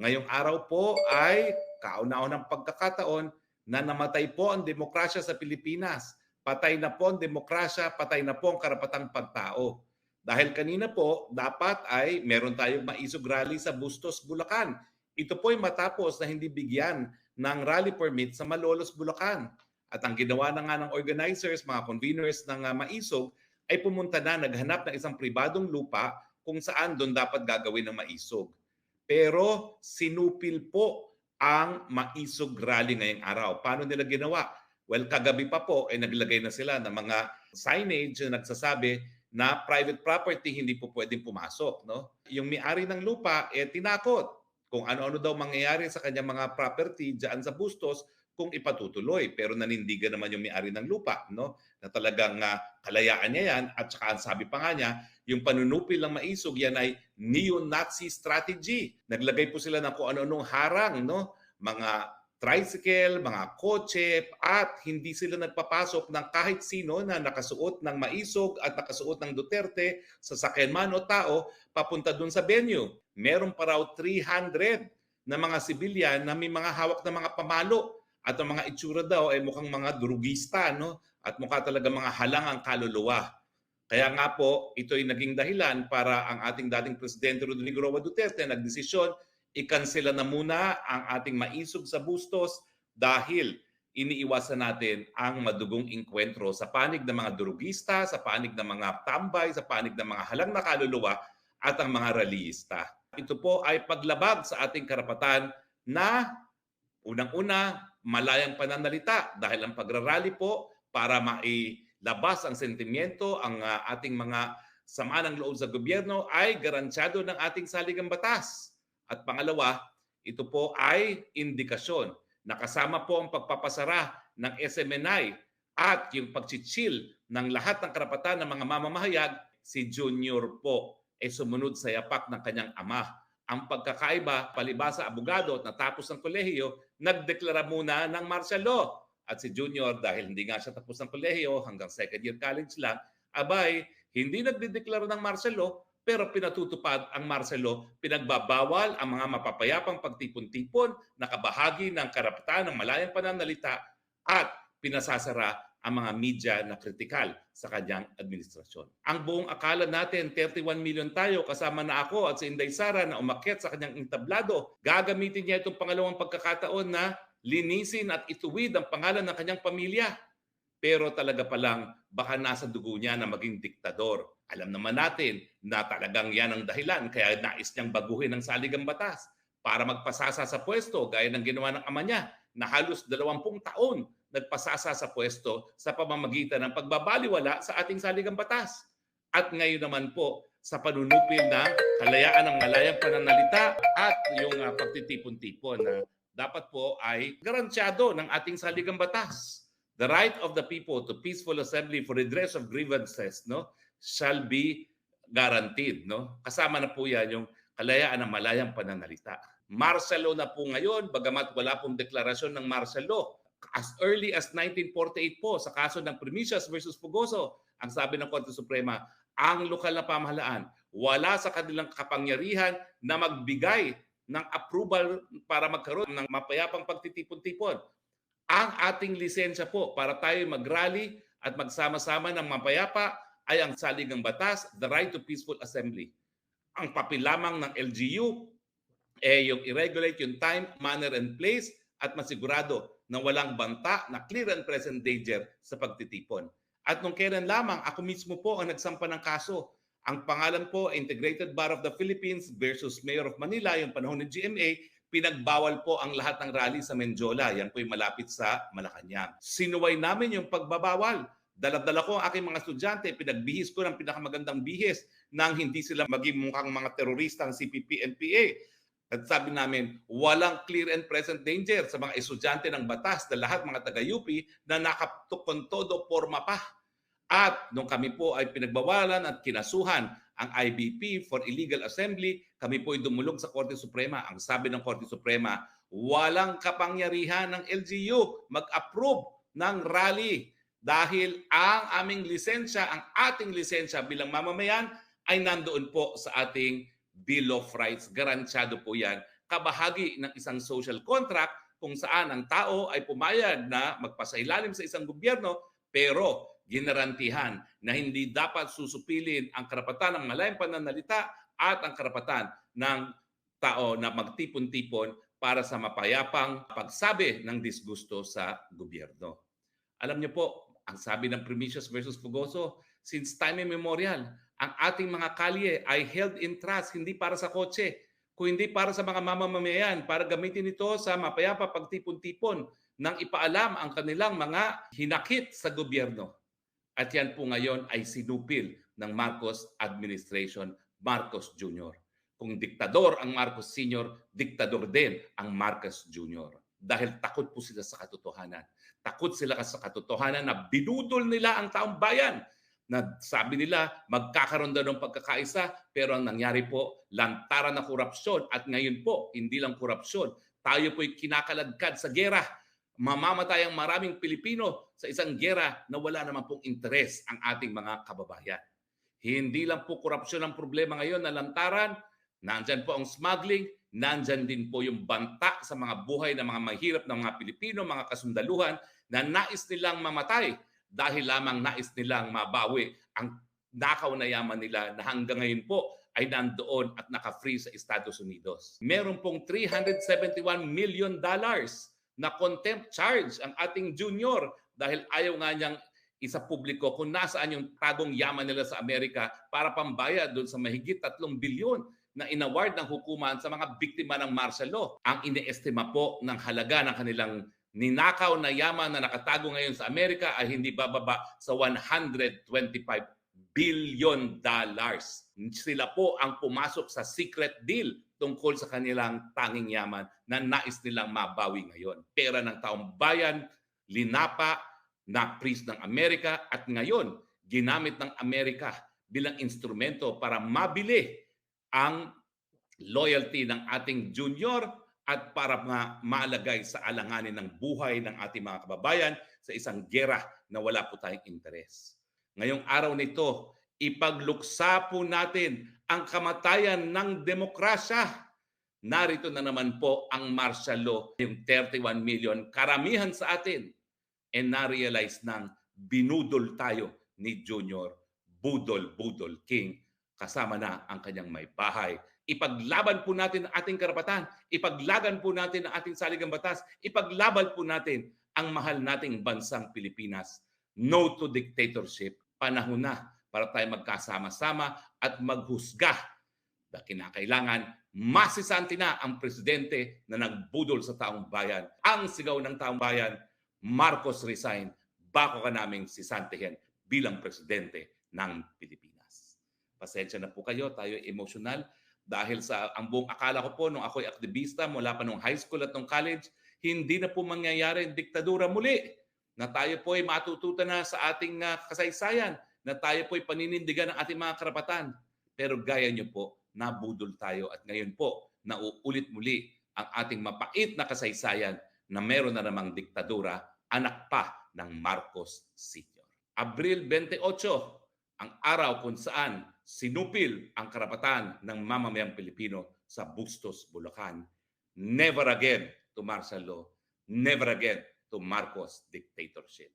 Ngayong araw po ay kauna-unang pagkakataon na namatay po ang demokrasya sa Pilipinas. Patay na po ang demokrasya, patay na po ang karapatang pagtao. Dahil kanina po, dapat ay meron tayong maisog rally sa Bustos, Bulacan. Ito po ay matapos na hindi bigyan ng rally permit sa Malolos, Bulacan. At ang ginawa na nga ng organizers, mga conveners ng uh, maisog, ay pumunta na, naghanap ng isang pribadong lupa kung saan doon dapat gagawin ng maisog. Pero sinupil po ang maisog rally ngayong araw. Paano nila ginawa? Well, kagabi pa po ay naglagay na sila ng mga signage na nagsasabi na private property hindi po pwedeng pumasok. No? Yung may-ari ng lupa, eh, tinakot kung ano-ano daw mangyayari sa kanyang mga property dyan sa Bustos kung ipatutuloy. Pero nanindigan naman yung may-ari ng lupa, no? na talagang uh, kalayaan niya yan. At saka ang sabi pa nga niya, yung panunupil ng maisog, yan ay neo-Nazi strategy. Naglagay po sila ng kung ano-anong harang, no? mga tricycle, mga kotse, at hindi sila nagpapasok ng kahit sino na nakasuot ng maisog at nakasuot ng Duterte sa sakyan man o tao papunta dun sa venue. Meron pa raw 300 na mga sibilyan na may mga hawak na mga pamalo at ang mga itsura daw ay mukhang mga drugista no? at mukha talaga mga halang ang kaluluwa. Kaya nga po, ito ay naging dahilan para ang ating dating Presidente Rodrigo Roa Duterte nagdesisyon ikansela na muna ang ating maisog sa bustos dahil iniiwasan natin ang madugong inkwentro sa panig ng mga durugista, sa panig ng mga tambay, sa panig ng mga halang na kaluluwa at ang mga rallyista. Ito po ay paglabag sa ating karapatan na unang-una malayang pananalita dahil ang pagrarally po para mailabas ang sentimiento, ang uh, ating mga sama ng loob sa gobyerno ay garansyado ng ating saligang batas. At pangalawa, ito po ay indikasyon na kasama po ang pagpapasara ng SMNI at yung pagchichill ng lahat ng karapatan ng mga mamamahayag, si Junior po ay sumunod sa yapak ng kanyang ama. Ang pagkakaiba, palibasa abogado at natapos ng kolehiyo, nagdeklara muna ng martial law. At si Junior, dahil hindi nga siya tapos ng kolehiyo, hanggang second year college lang, abay, hindi nagdedeklara ng martial law, pero pinatutupad ang Marcelo, pinagbabawal ang mga mapapayapang pagtipon-tipon na kabahagi ng karapatan ng malayang pananalita at pinasasara ang mga media na kritikal sa kanyang administrasyon. Ang buong akala natin, 31 million tayo, kasama na ako at si Inday Sara na umakyat sa kanyang intablado. Gagamitin niya itong pangalawang pagkakataon na linisin at ituwid ang pangalan ng kanyang pamilya. Pero talaga palang baka nasa dugo niya na maging diktador. Alam naman natin na talagang yan ang dahilan kaya nais niyang baguhin ang saligang batas para magpasasa sa pwesto gaya ng ginawa ng ama niya na halos 20 taon nagpasasa sa pwesto sa pamamagitan ng pagbabaliwala sa ating saligang batas. At ngayon naman po sa panunupil ng kalayaan ng malayang pananalita at yung uh, pagtitipon-tipon na dapat po ay garansyado ng ating saligang batas. The right of the people to peaceful assembly for redress of grievances, no? shall be guaranteed. No? Kasama na po yan yung kalayaan ng malayang pananalita. Martial law na po ngayon, bagamat wala pong deklarasyon ng martial law. As early as 1948 po, sa kaso ng Primicias versus Pugoso, ang sabi ng Korte Suprema, ang lokal na pamahalaan wala sa kanilang kapangyarihan na magbigay ng approval para magkaroon ng mapayapang pagtitipon-tipon. Ang ating lisensya po para tayo mag-rally at magsama-sama ng mapayapa ay ang saligang batas, the right to peaceful assembly. Ang papel lamang ng LGU eh yung i-regulate yung time, manner, and place at masigurado na walang banta na clear and present danger sa pagtitipon. At nung kailan lamang, ako mismo po ang nagsampa ng kaso. Ang pangalan po, Integrated Bar of the Philippines versus Mayor of Manila, yung panahon ng GMA, pinagbawal po ang lahat ng rally sa Menjola. Yan po yung malapit sa Malacanang. Sinuway namin yung pagbabawal Daladala ko ang aking mga estudyante, pinagbihis ko ng pinakamagandang bihis nang hindi sila maging mukhang mga terorista ng CPP, NPA. At sabi namin, walang clear and present danger sa mga estudyante ng batas na lahat mga taga-UP na nakatukon todo forma pa. At nung kami po ay pinagbawalan at kinasuhan ang IBP for illegal assembly, kami po ay dumulog sa Korte Suprema. Ang sabi ng Korte Suprema, walang kapangyarihan ng LGU mag-approve ng rally dahil ang aming lisensya, ang ating lisensya bilang mamamayan ay nandoon po sa ating Bill of Rights. Garansyado po yan kabahagi ng isang social contract kung saan ang tao ay pumayag na magpasailalim sa isang gobyerno pero ginarantihan na hindi dapat susupilin ang karapatan ng malayang pananalita at ang karapatan ng tao na magtipon-tipon para sa mapayapang pagsabi ng disgusto sa gobyerno. Alam niyo po, ang sabi ng Primicius versus Fugoso, since time immemorial, ang ating mga kalye ay held in trust hindi para sa kotse, kundi para sa mga mamamayan para gamitin ito sa mapayapa pagtipon-tipon nang ipaalam ang kanilang mga hinakit sa gobyerno. At yan po ngayon ay sinupil ng Marcos administration, Marcos Jr. Kung diktador ang Marcos Sr., diktador din ang Marcos Jr. Dahil takot po sila sa katotohanan. Takot sila sa katotohanan na binudol nila ang taong bayan na sabi nila magkakaroon daw ng pagkakaisa pero ang nangyari po lantaran na korupsyon at ngayon po hindi lang korupsyon tayo po'y kinakaladkad sa gera mamamatay ang maraming Pilipino sa isang gera na wala naman pong interes ang ating mga kababayan. Hindi lang po korupsyon ang problema ngayon na lantaran, nandyan po ang smuggling, nandyan din po yung banta sa mga buhay ng mga mahirap ng mga Pilipino, mga kasundaluhan na nais nilang mamatay dahil lamang nais nilang mabawi ang nakaw na yaman nila na hanggang ngayon po ay nandoon at naka-free sa Estados Unidos. Meron pong 371 million dollars na contempt charge ang ating junior dahil ayaw nga niyang isa publiko kung nasaan yung tagong yaman nila sa Amerika para pambayad doon sa mahigit 3 bilyon na inaward ng hukuman sa mga biktima ng martial law. Ang iniestima po ng halaga ng kanilang ninakaw na yaman na nakatago ngayon sa Amerika ay hindi bababa sa 125 billion dollars. Sila po ang pumasok sa secret deal tungkol sa kanilang tanging yaman na nais nilang mabawi ngayon. Pera ng taong bayan, linapa, na pris ng Amerika at ngayon ginamit ng Amerika bilang instrumento para mabili ang loyalty ng ating junior at para ma- maalagay sa alanganin ng buhay ng ating mga kababayan sa isang gera na wala po tayong interes. Ngayong araw nito, ipagluksa po natin ang kamatayan ng demokrasya. Narito na naman po ang martial law, yung 31 million, karamihan sa atin. And na-realize nang binudol tayo ni Junior Budol Budol King kasama na ang kanyang may bahay. Ipaglaban po natin ang ating karapatan. Ipaglagan po natin ang ating saligang batas. Ipaglaban po natin ang mahal nating bansang Pilipinas. No to dictatorship. Panahon na para tayo magkasama-sama at maghusga na kinakailangan masisanti na ang presidente na nagbudol sa taong bayan. Ang sigaw ng taong bayan, Marcos resign, bako ka naming sisantihin bilang presidente ng Pilipinas. Pasensya na po kayo, tayo emotional dahil sa ang buong akala ko po nung ako'y aktivista mula pa nung high school at nung college, hindi na po mangyayari ang diktadura muli na tayo po ay matututan na sa ating uh, kasaysayan, na tayo po ay paninindigan ng ating mga karapatan. Pero gaya niyo po, nabudol tayo at ngayon po, nauulit muli ang ating mapait na kasaysayan na meron na namang diktadura, anak pa ng Marcos Sr. Abril 28, ang araw kung saan sinupil ang karapatan ng mamamayang Pilipino sa Bustos, Bulacan. Never again to martial law. Never again to Marcos dictatorship.